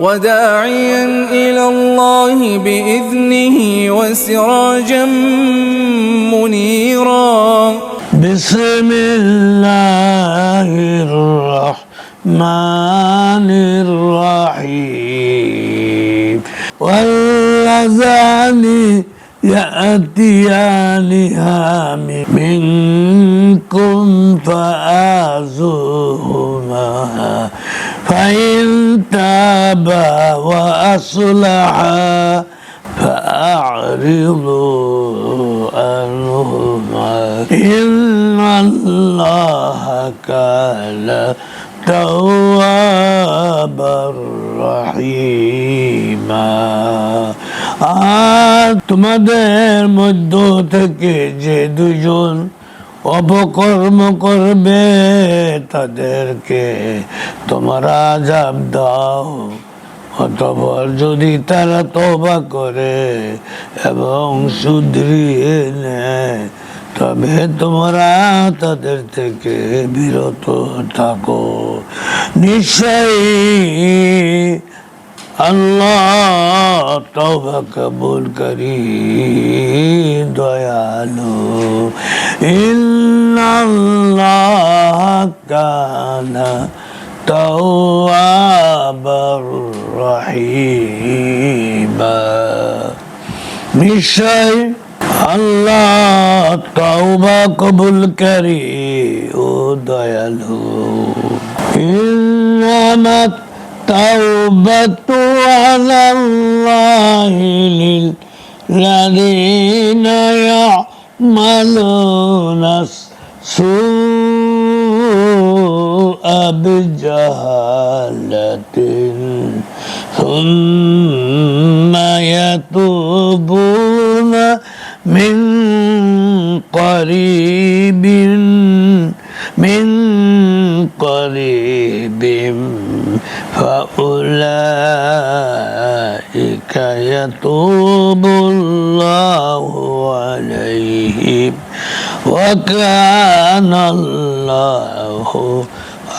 وداعيا إلى الله بإذنه وسراجا منيرا. بسم الله الرحمن الرحيم. واللذان يأتيانها منكم فآزوهما فإن تابا وأصلحا فأعرضوا عنهما إن الله كان توابا رحيما আর তোমাদের মধ্য থেকে যে দুজন অপকর্ম করবে তাদেরকে। তোমরা আজাব দাও। অতপর যদি তারা তবা করে এবং শুধরিয়ে নেয়, তবে তোমরা তাদের থেকে বিরত থাকো। নিশ্চয়ই আল্লাহ তবা কবুল করি, দয়ালু। ইন্নাল্লাহ কানা তাওয়াবার রহিমা। নিশ্চয় আল্লাহ তওবা কবুল করি, ও দয়ালু। ইন্নামা التوبة على الله للذين يعملون السوء بجهالة ثم يتوبون من قريب من قريب فأولئك يتوب الله عليهم وكان الله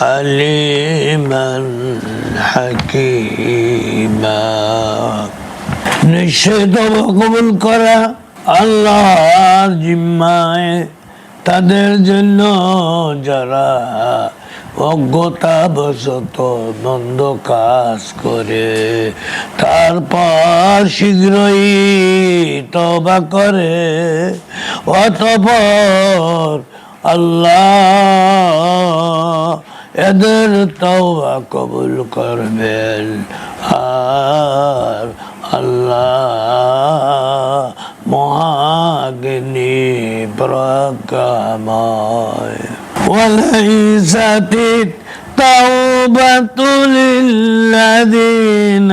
عليما حكيما নিশ্চয় তবা কবুল করা আল্লাহর জিম্মায় তাদের জন্য যারা অজ্ঞতাবশত নন্দ কাজ করে। তারপর শীঘ্রই তবা করে। অতপর আল্লাহ এদের তওবা কবুল করবেন। আর আল্লাহ মহাগ্নি প্রকাময় وليست التوبة للذين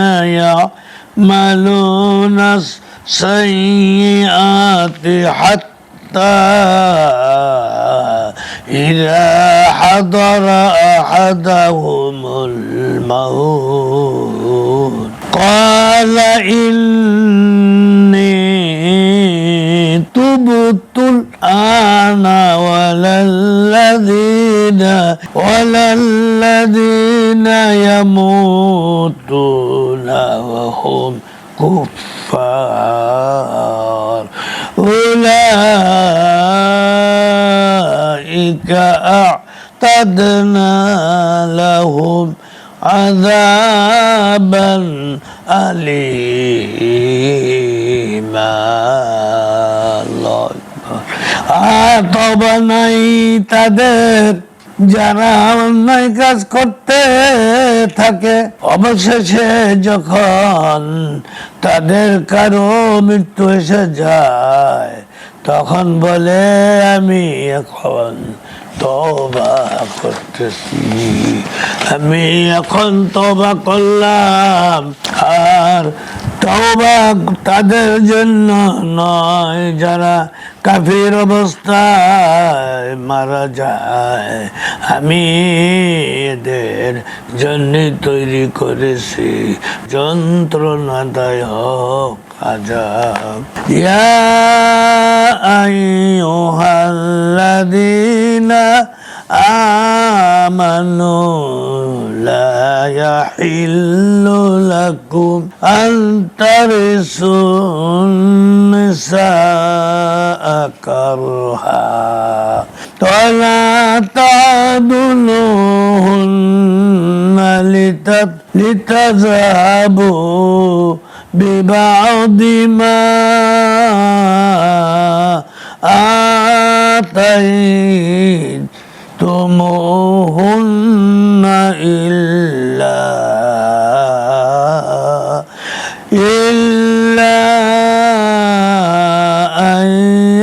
يعملون السيئات حتى إذا حضر أحدهم الموت. قال إني تبت الآن ولا الذين ولا الذين يموتون وهم كفار أولئك أعتدنا لهم عذابا أليما. الله নাই তাদের যারা অন্যায় কাজ করতে থাকে, অবশেষে যখন তাদের কারও মৃত্যু এসে যায়, তখন বলে, আমি এখন তবা করতেছি। আমি এখন তবা করলাম। আর তওবা তাদের জন্য নয়, যারা কাফির অবস্থায় মারা যায়। আমি এদের জন্য তৈরি করেছি। যন্ত্রণাদায়ক আজাব ইয়া আইয়ুহাল্লাযীনা آمنوا لا يحل لكم أن ترثوا النساء كرها ولا تعدلوهن لتذهبوا ببعض ما آتيتموهن إلا إلا أن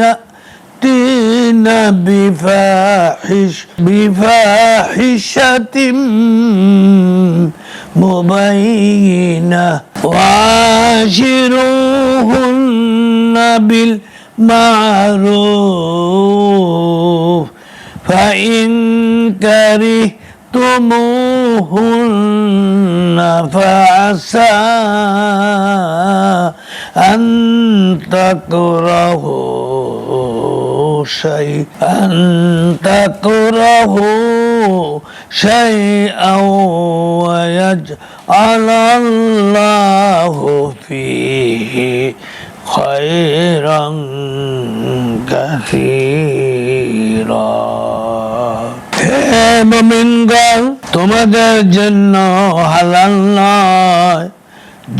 يأتين بفاحش بفاحشة مبينة وعاشروهن بالمعروف فإن كرهتموهن فعسى أن تكرهوا شيئا تكرهوا شيئا ويجعل الله فيه خيرا كثيرا হে মমিনগণ তোমাদের জন্য হালাল নয়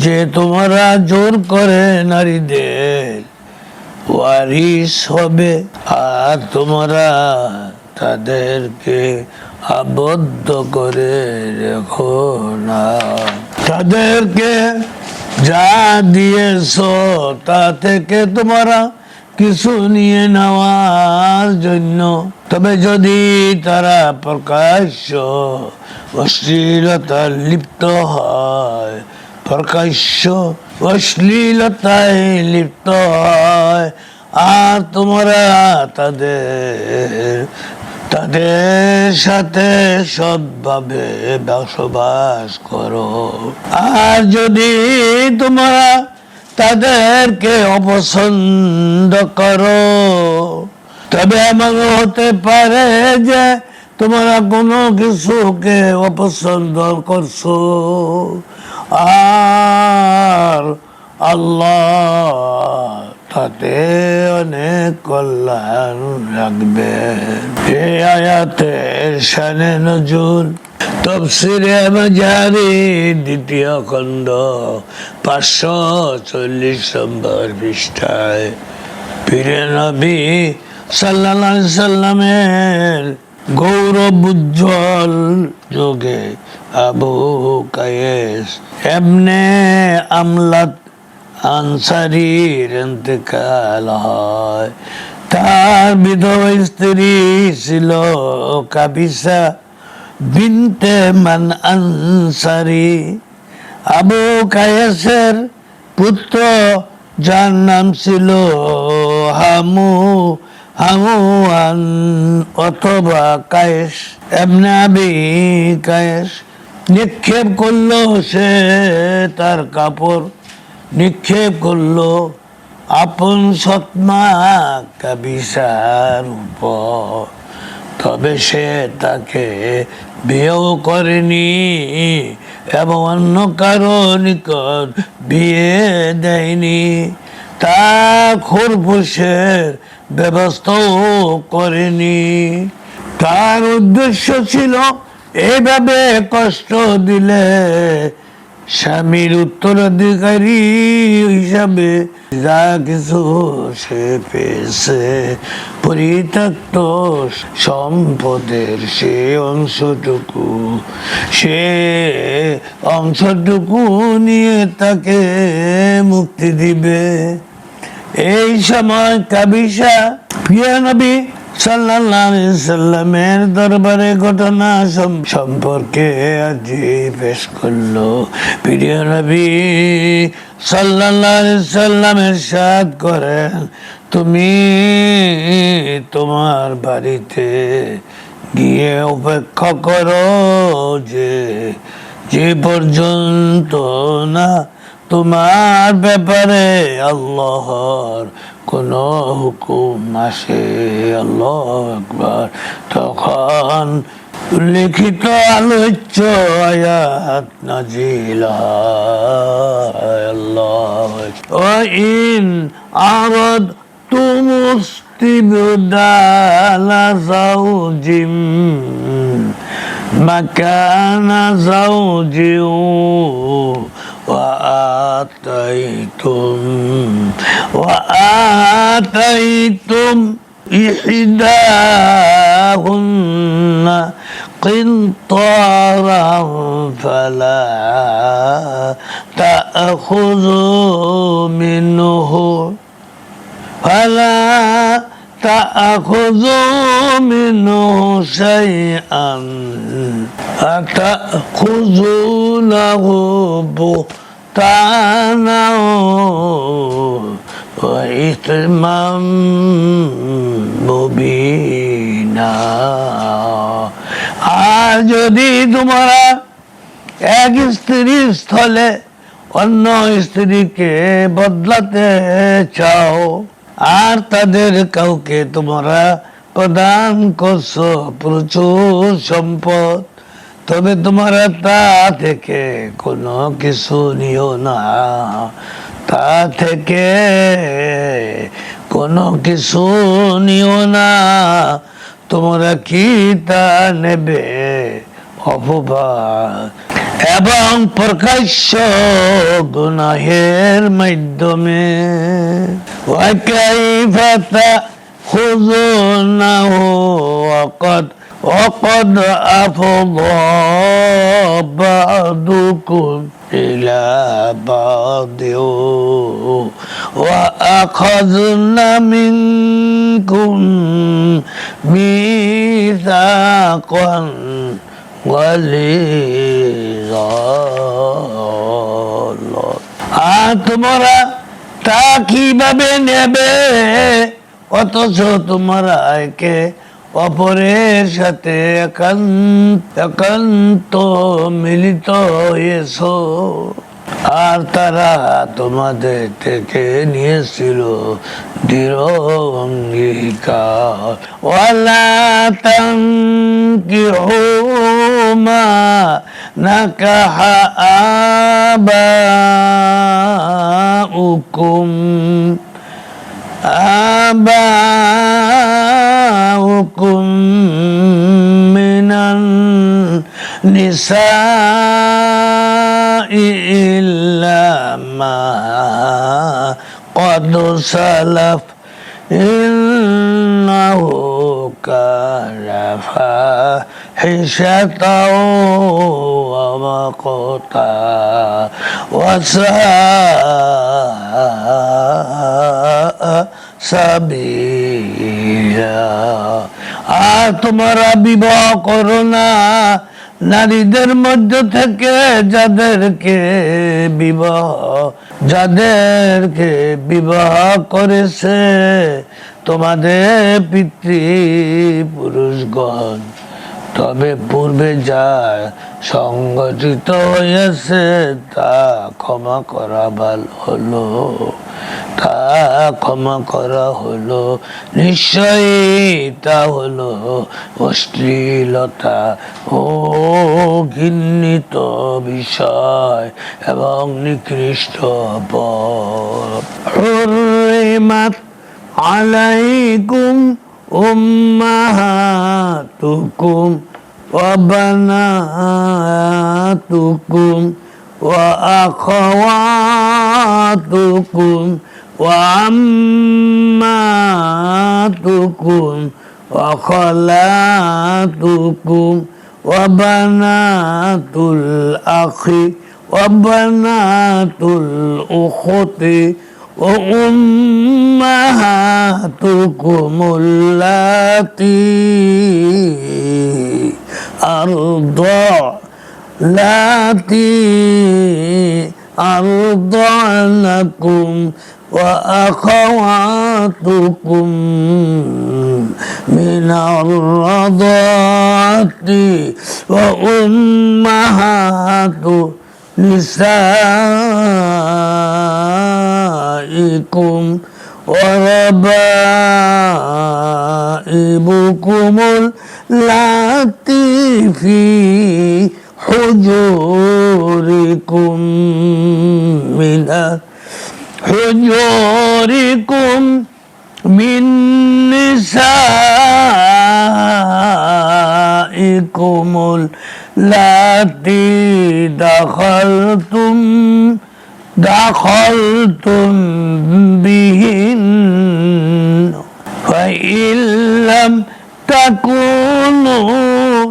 যে তোমরা জোর করে নারীদের ওয়ারিস হবে আর তোমরা তাদেরকে আবদ্ধ করে রেখো না তাদেরকে যা দিয়েছ তা থেকে তোমরা কিছু নিয়ে নেওয়ার জন্য। তবে যদি তারা প্রকাশ্য অশ্লীলতা লিপ্ত হয়, প্রকাশ্য অশ্লীলতায় লিপ্ত হয়, আর তোমরা তাদের তাদের সাথে সৎভাবে বসবাস করো। আর যদি তোমরা তাদেরকে অপছন্দ করো, তবে এমন হতে পারে যে তোমরা কোনো কিছুকে অপছন্দ করছ। আর আল্লাহ তাতে অনেক কল্যাণ রাখবে। এই আয়াতের শানে নজুল তফসিরে মাঝারি দ্বিতীয় খণ্ড, পাঁচশো চল্লিশ নম্বর পৃষ্ঠায়। ফিরে নবী সাল্লাহ সাল্লামের গৌরব উজ্জ্বল যোগে আবু কায়েস এমনে আমলাত আনসারির ইন্তেকাল হয়। তার বিধবা স্ত্রী ছিল কাবিসা বিনতে মান আনসারি। আবু কায়েসের পুত্র, যার নাম ছিল হামু হামু আন অথবা কায়েস এমনি আবি কায়েস। নিক্ষেপ করল সে তার কাপড়। নিক্ষেপ করল আপন সৎমা কাবিসার উপর। তবে সে তাকে বিয়েও করেনি এবং অন্য কারও নিকট বিয়ে দেয়নি। তা খোরপোশের ব্যবস্থাও করেনি। তার উদ্দেশ্য ছিল এইভাবে কষ্ট দিলে স্বামীর উত্তরাধিকারী হিসাবে যা কিছু সে পেয়েছে, পরিত্যক্ত সম্পদের সে অংশটুকু সে অংশটুকু নিয়ে তাকে মুক্তি দিবে। এই সময় কাবিসা প্রিয় নবী সাল্লামের দরবারে ঘটনা সম্পর্কে আজি পেশ করল। প্রিয় নবী সাল্লামের সাথ করেন, তুমি তোমার বাড়িতে গিয়ে অপেক্ষা করো যে যে পর্যন্ত না তোমার ব্যাপারে আল্লাহর কোন হুকুম আসে আল্লাহ একবার তখন লিখিত আলোচ্য আয়াত নাজিল হয়। আল্লাহ وإن أردتم استبدال زوج مكان زوج وآتيتم وآتيتم إحداهن قنطارا فلا تأخذوا منه فلا تأخذوا منه شيئا أتأخذونه بهتانا وإثما مبينا আর যদি তোমরা এক স্ত্রীর স্থলে অন্য স্ত্রীকে বদলাতে চাও আর তাদের কাউকে তোমরা প্রদান করছ, প্রচুর সম্পদ। তবে তোমরা তা থেকে কোনো কিছু নিও না। তা থেকে কোনো কিছু নিও না। তোমরা কি তা নেবে? অপবাদ। এবং প্রকাশ্য গুনাহের মাধ্যমে وكيف تأخذونه وقد وقد أفضى بعضكم إلى بعض وأخذنا منكم ميثاقا غليظا আর তোমরা তা কীভাবে নেবে? অথচ তোমরা একে অপরের সাথে একান্ত একান্ত মিলিত হয়েছ। আর তারা তোমাদের থেকে নিয়েছিল ওয়ালা নাকাহা উকুম আবা উকুম মিনান النساء إلا ما قد سلف إنه كان فاحشة ومقتا وساء সাবিলা আর তোমরা বিবাহ করো না নারীদের মধ্য থেকে যাদেরকে বিবাহ যাদেরকে বিবাহ করেছে তোমাদের পিতৃ পুরুষগণ তবে পূর্বে যা সংগঠিত হয়েছে তা ক্ষমা করা ভালো হলো তা ক্ষমা করা হলো নিশ্চয়ই তা হলো অশ্লীলতা ও ঘৃণিত বিষয় এবং নিকৃষ্ট পথ حرمت عليكم أمهاتكم وبناتكم وأخواتكم وعماتكم وخالاتكم وبنات الأخ وبنات الأخت وأمهاتكم اللاتي أرضع لاتي أرضعنكم وأخواتكم من الرضاعة وأمهات نسائكم نسائكم وربائبكم اللاتي في حجوركم من حجوركم من نسائكم اللاتي دخلتم دخلتم بهن فإن لم تكونوا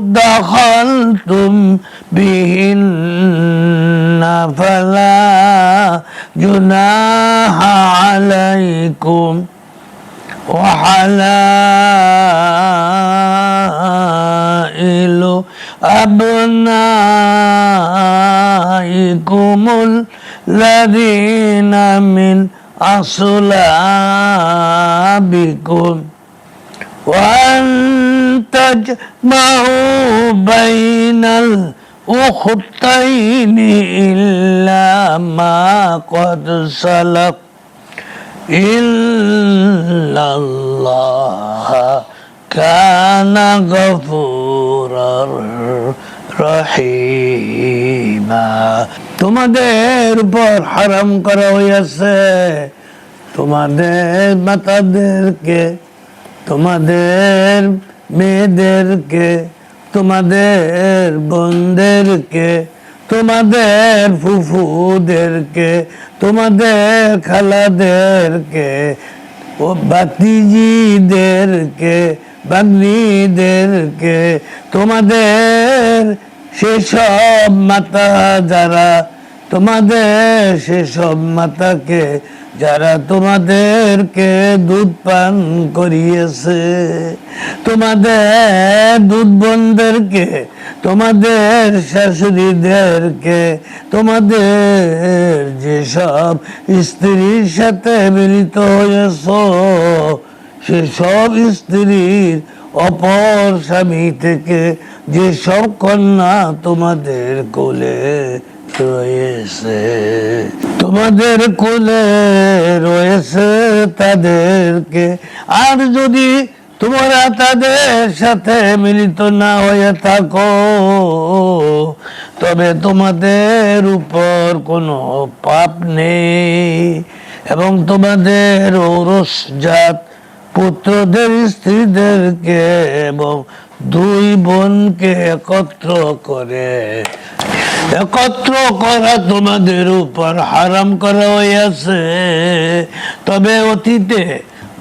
دخلتم بهن فلا جناح عليكم وحلائل أبنائكم الذين من أصلابكم. وأن تجمعوا بين الأختين إلا ما قد سلف. إلا الله كان غفورا رحيما. তোমাদের উপর হারাম করা হয়েছে তোমাদের মাতাদেরকে, তোমাদের মেয়েদেরকে, তোমাদের বোনদেরকে, তোমাদের ফুফুদেরকে, তোমাদের খালাদেরকে, ও বাতিজিদেরকে বাগ্নিদেরকে তোমাদের সেসব মাতা যারা তোমাদের, সেসব মাতাকে যারা তোমাদেরকে দুধ পান করিয়েছে, তোমাদের দুধ বোনদেরকে তোমাদের শাশুড়িদেরকে, তোমাদের যেসব স্ত্রীর সাথে মিলিত হয়েছ, সেসব স্ত্রীর অপর স্বামী থেকে যেসব কন্যা তোমাদের কোলে রয়েছে। তোমাদের কোলে রয়েছে তাদেরকে। আর যদি তোমরা তাদের সাথে মিলিত না হয়ে থাকো, তবে তোমাদের উপর কোনো পাপ নেই। এবং তোমাদের ঔরসজাত পুত্রদের, স্ত্রীদেরকে এবং দুই বোনকে একত্র করে। একত্র করা তোমাদের উপর হারাম করা হয়েছে তবে অতীতে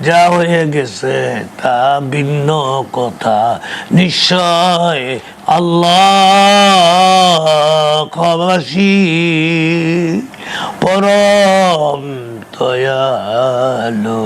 যা হয়ে গেছে তা ভিন্ন কথা। নিশ্চয় আল্লাহ পরম দয়ালু।